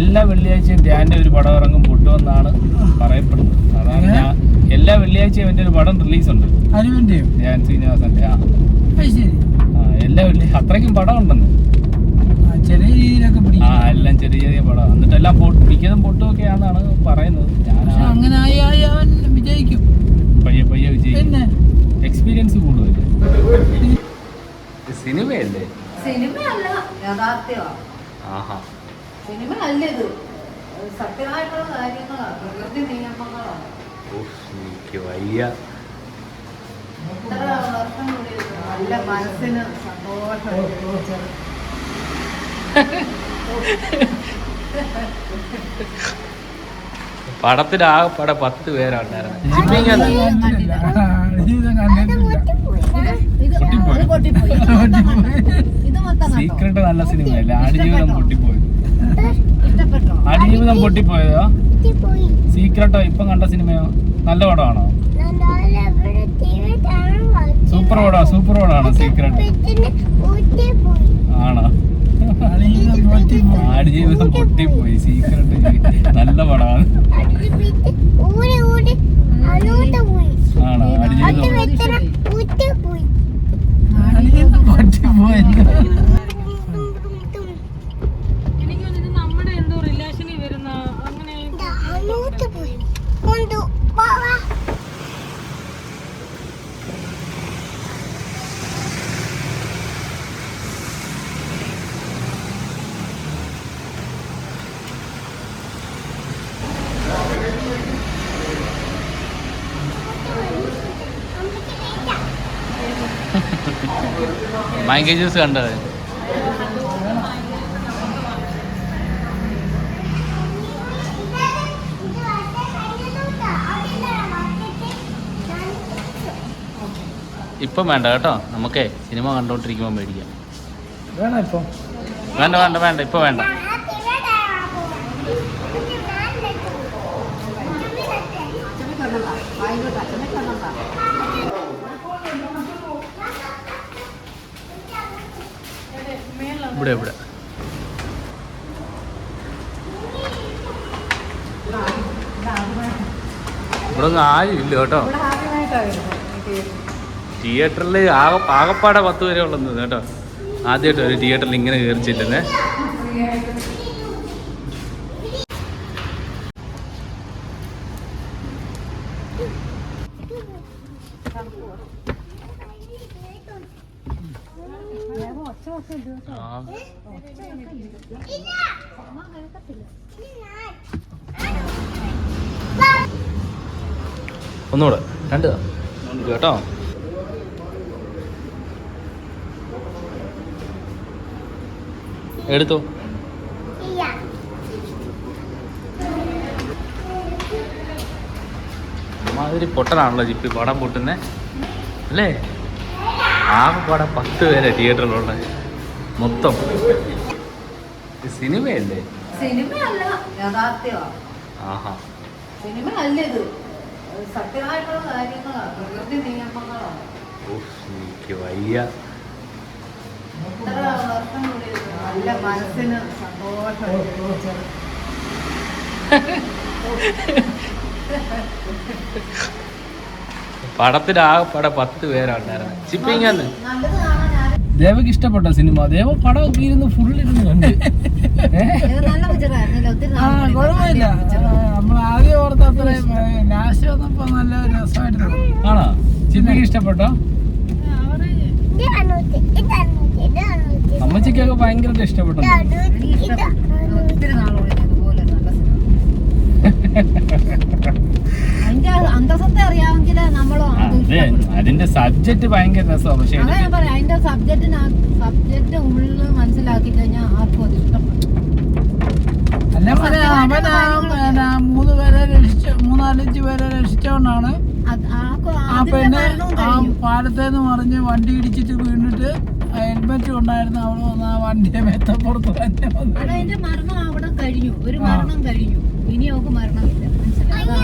എല്ലാ വെള്ളിയാഴ്ചയും ധ്യാന്റെ ഒരു പടം ഇറങ്ങും പൊട്ടുമെന്നാണ് പറയപ്പെടുന്നത്. അതാണ് ഞാൻ എല്ലാ വെള്ളിയാഴ്ചയും എന്റെ ഒരു പടം റിലീസ് ഉണ്ട് ധ്യാൻ ശ്രീനിവാസന്റെ ആ. എല്ലാ വെള്ളി അത്രയ്ക്കും പടം ഉണ്ടെന്ന് ചെറിയ രീതിയിലൊക്കെ ആ എല്ലാം ചെറിയ ചെറിയ പടം. എന്നിട്ട് എല്ലാം മിക്കതും പൊട്ടുമൊക്കെയാണെന്നാണ് പറയുന്നത്. ഞാൻ പറയുന്നത് അങ്ങനെ ആയി ആയി അവൻ വിജയിക്കും. പയ്യെ പയ്യെ വിജയിക്കും. എക്സ്പീരിയൻസ് കൂടുതൽ സിനിമയല്ലേ? സിനിമയല്ല യാഥാർത്ഥ്യമാണ്. സിനിമ അല്ല ഇത്. സത്യമായിട്ടുള്ള കാര്യങ്ങളാണ്. പ്രകൃതി നിയമങ്ങളാണ്. ഉഫ്, എനിക്ക് വയ്യ. എത്ര വർഷം കൂടി നല്ല മനസ്സിന് സന്തോഷം പത്ത് പേരുണ്ടായിരുന്നു. കണ്ടില്ല. ആ, ജീവിതം കണ്ടിട്ടില്ല ഇത് പൊട്ടിപ്പോയി. ഇത് പൊട്ടിപ്പോയി. ഇത് മൊത്തം സീക്രട്ട് നല്ല സിനിമയല്ലേ? ആടുജീവിതം പൊട്ടിപ്പോയി. ആടുജീവിതം പൊട്ടിപ്പോയതോ സീക്രട്ടോ ഇപ്പം കണ്ട സിനിമയോ? നല്ല പടമാണോ? സൂപ്പർ പടമാ സൂപ്പർ പടമാണോ സീക്രട്ട്? ആണോ. ആടുജീവിതം പൊട്ടിപ്പോയി. സീക്രട്ട്. നല്ല പടമാണ്. ആണോ? ആടുജീവിതം ജീവിതം പൊട്ടിപ്പോയി എനിക്ക് തോന്നുന്നു ഇത് നമ്മുടെ എന്തോ റിലേഷനിൽ വരുന്ന അങ്ങനെ മാങ്കേ ജ്യൂസ് കണ്ടത് ഇപ്പം വേണ്ട കേട്ടോ. നമുക്കേ സിനിമ കണ്ടുകൊണ്ടിരിക്കുമ്പോൾ മേടിക്കാം. ഇപ്പൊ? വേണ്ട വേണ്ട വേണ്ട. ഇപ്പം വേണ്ട. ഇവിടെ ഇവിടെ. ഇവിടെ ഒന്നും ആരും ഇല്ല കേട്ടോ തിയേറ്ററിൽ ആകെ പാകപ്പാടെ പത്ത് വരെ ഉള്ളത് കേട്ടോ. ആദ്യമായിട്ട് ഒരു തിയേറ്ററിൽ ഇങ്ങനെ കയറിച്ചില്ലെന്നേ ഒന്നുകൂടെ രണ്ട്. കേട്ടോ? എടുത്തോ? മാതിരി പൊട്ടനാണല്ലോ ജിപ്പി പടം പൊട്ടുന്നേ. അല്ലേ? ആ പടം പത്ത് പേരെ തിയേറ്ററിലുള്ള മൊത്തം. സിനിമയല്ലേ? സിനിമയല്ല യാഥാർത്ഥ്യമാണ്. ആഹാ. സിനിമ അല്ല ഇത് സത്യമായിട്ടുള്ള കാര്യങ്ങളാണ്. പ്രകൃതി നിയമങ്ങളാണ്. ഉഫ്, എനിക്ക് വയ്യ. എത്ര വർഷം കൂടി നല്ല മനസ്സിന് സന്തോഷം. പടത്തിൽ ആകെപ്പാടെ പത്ത് പേരാണ്ടായിരുന്നു ചിപ്പിങ്ങന്ന് ദേവക്ക് ഇഷ്ടപ്പെട്ട സിനിമ. ദേവ പടം ഒക്കെ ഇരുന്ന് ഫുൾ ഇരുന്ന് കണ്ട്. കുഴപ്പമില്ല നമ്മൾ ആദ്യം ഓർത്ത അത്രയും ലാസ്റ്റ് വന്നപ്പോ നല്ല രസമായിട്ട് ആണോ? ചിപ്പിക്ക് ഇഷ്ടപ്പെട്ടോ? അമ്മച്ചിക്കൊക്കെ ഭയങ്കരമായിട്ട് ഇഷ്ടപ്പെട്ടു. അതിന്റെ സബ്ജക്ട് ഭയങ്കര രസമാണ്. പക്ഷെ അതാ ഞാൻ പറയാം അതിന്റെ സബ്ജക്റ്റിന് സബ്ജക്റ്റ് ഉള്ളു മനസ്സിലാക്കി കഴിഞ്ഞാൽ ആർക്കും അത് ഇഷ്ടപ്പെടും അവൻ മൂന്ന് പേരെ രക്ഷിച്ച മൂന്നാലഞ്ച് പേരെ രക്ഷിച്ചോണ്ടാണ് ആ പെണ്ണ് ആ പാലത്തേന്ന് പറഞ്ഞ് വണ്ടി ഇടിച്ചിട്ട് വീണിട്ട് ഹെൽമെറ്റ് ഉണ്ടായിരുന്നു അവൾ വന്ന് ആ വണ്ടിയെ മെത്തപ്പുറത്ത് തന്നെ അതിന്റെ മരണം അവിടെ കഴിഞ്ഞു ഒരു മരണം കഴിഞ്ഞു ഇനി അവക്ക് മരണമില്ല മനസ്സിലായോ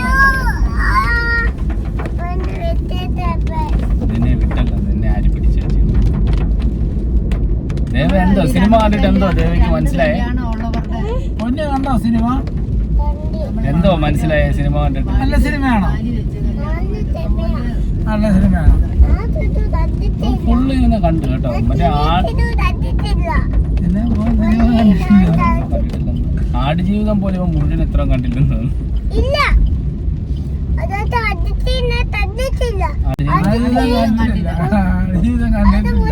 ദേവ എന്തോ? സിനിമ കണ്ടിട്ട് എന്തോ? ദേവിക്ക് മനസ്സിലായി. പൊന്നു കണ്ട കണ്ടോ. സിനിമ എന്തോ മനസ്സിലായ സിനിമ കണ്ടിട്ട്. നല്ല സിനിമയാണോ? നല്ല സിനിമയാണോ? ഫുള്ള് ഇങ്ങനെ കണ്ടു കേട്ടോ. മറ്റേ. ആടുജീവിതം പോലെ ഇവൻ മുഴുവൻ എത്ര ആടുജീവിതം ആടുജീവിതം കണ്ടിട്ടില്ല ആടുജീവിതം കണ്ടിട്ടില്ല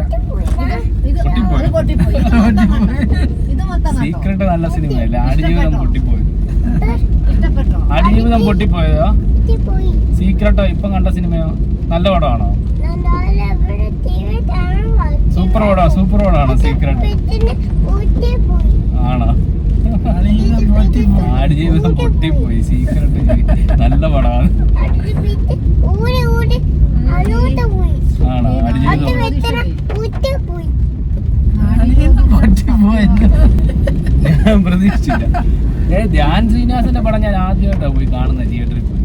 ഇത് പൊട്ടിപ്പോയി. അത് പൊട്ടിപ്പോയി ഇത് മൊത്തം കണ്ടോ സീക്രട്ട് നല്ല സിനിമയല്ലേ? ആടുജീവിതം പൊട്ടിപ്പോയത് ഇഷ്ടപ്പെട്ടോ? ആടുജീവിതം പൊട്ടിപ്പോയതോ പോയി സീക്രട്ടോ ഇപ്പം കണ്ട സിനിമയോ? നല്ല പടമാണോ. സൂപ്പർ പടമാണ് സൂപ്പർ പടമാണോ സീക്രട്ട് പിന്നെ ഊട്ടി പോയി ആണോ ആടുജീവിതം പൊട്ടിപ്പോയി. പൊട്ടിപ്പോയി സീക്രട്ട് നല്ല പടമാണ് ആണോ? അടിജീവിതം ആടുജീവിതം വെച്ചന ഊട്ടി പോയി ആടുജീവിതം പൊട്ടിപ്പോയി ഞാൻ പ്രതീക്ഷിച്ചില്ല. ഏ ധ്യാൻ ശ്രീനിവാസന്റെ പടം ഞാൻ ആദ്യമായിട്ടാണ് പോയി കാണുന്നത് തിയേറ്ററിൽ പോയി.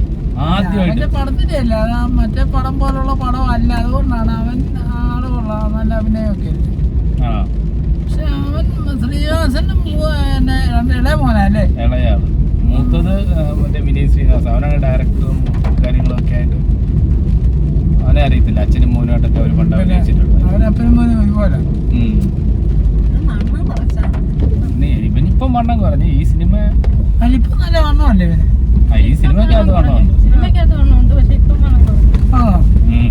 ആദ്യമായിട്ട്. പടത്തിന്റെ അല്ല മറ്റേ പടം പോലുള്ള പടം അല്ല അതുകൊണ്ടാണ് അവൻ ആൾ കൊള്ളാം നല്ല അഭിനയമൊക്കെ പക്ഷെ അവൻ ശ്രീനിവാസന്റെ ഇളയ മോനല്ലേ? ഇളയാണ് മൂത്തത് മറ്റേ വിനീത് ശ്രീനിവാസ്. അവനാണ് ഡയറക്ടറും കാര്യങ്ങളൊക്കെ ആയിട്ട്. അവനെ അറിയത്തില്ല. അച്ഛനും മോനുമായിട്ടൊക്കെ അവർ പണ്ട് അഭിനയിച്ചിട്ടുണ്ട്. അവൻ അപ്പനും മോനും ഒരുപോലെ. വണ്ണം പറഞ്ഞു. ഈ സിനിമ അതിലിപ്പോ നല്ല വണ്ണമല്ലേ ഇവന്? ഈ സിനിമയ്ക്ക് അത് വണ്ണമുണ്ട്. സിനിമയ്ക്കകത്ത് വണ്ണമുണ്ട്. പക്ഷെ ഇപ്പം മണം കുറഞ്ഞു ആ. ഉം.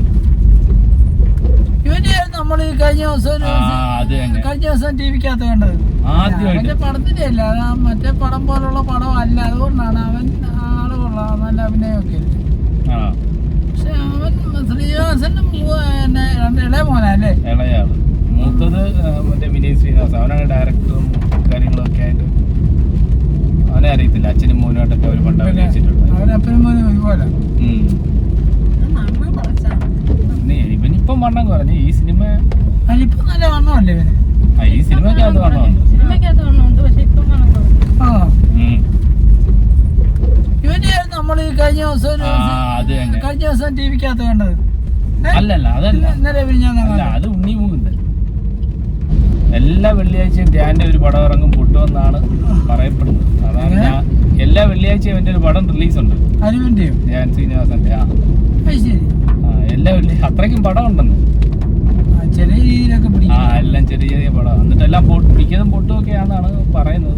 ഇവന്റെ നമ്മൾ ഈ കഴിഞ്ഞ ദിവസം ഒരു ആ, അത് തന്നെ. കഴിഞ്ഞ ദിവസം ടി വിക്കകത്ത് കണ്ടത്. ആദ്യമായിട്ട് അവന്റെ പടത്തിന്റെ അല്ല അത് ആ മറ്റേ പടം പോലുള്ള പടം അല്ല അതുകൊണ്ടാണ് അവൻ ആൾ കൊള്ളാം നല്ല അഭിനയമൊക്കെ ആ. പക്ഷെ അവൻ ശ്രീനിവാസന്റെ മൂ- പിന്നെ രണ്ട് ഇളയ മോനല്ലേ? ഇളയാൾ മൂത്തത് ആ, മറ്റേ വിനീത് ശ്രീനിവാസ് അവനാണ് ഡയറക്ടറും കാര്യങ്ങളൊക്കെ ആയിട്ട് അവനെ അറിയത്തില്ല. അച്ഛനും മോനുമായിട്ടൊക്കെ അവർ പണ്ട് അഭിനയിച്ചിട്ടുണ്ട് ഇവനിപ്പം വണ്ണം കുറഞ്ഞു. ഈ സിനിമ ഈ സിനിമയ്ക്ക് അത് വണ്ണമുണ്ട് നമ്മൾ ഈ കഴിഞ്ഞ ദിവസം ഒരു ആ, അത് തന്നെ. കഴിഞ്ഞ ദിവസം ടി വിക്കകത്ത് കണ്ടത്. ഏ? അല്ലല്ല അതല്ല. അത് ഉണ്ണി മുകുന്ദൻ എല്ലാ വെള്ളിയാഴ്ചയും ധ്യാന്റെ ഒരു പടം ഇറങ്ങും പൊട്ടുമെന്നാണ് പറയപ്പെടുന്നത്. അതാണ് ഞാൻ എല്ലാ വെള്ളിയാഴ്ചയും എന്റെ ഒരു പടം റിലീസ് ഉണ്ട് ഞാൻ ധ്യാൻ ശ്രീനിവാസന്റെ ആ. ആ, എല്ലാ വെള്ളി അത്രയ്ക്കും പടം ഉണ്ടെന്ന് ആ, ചെറിയ രീതിയിലൊക്കെ ആ പിടിക്കും എല്ലാം ചെറിയ ചെറിയ പടം. എന്നിട്ട് എല്ലാം പൊട്ട് മിക്കതും പൊട്ടുമൊക്കെയാണെന്നാണ് പറയുന്നത്.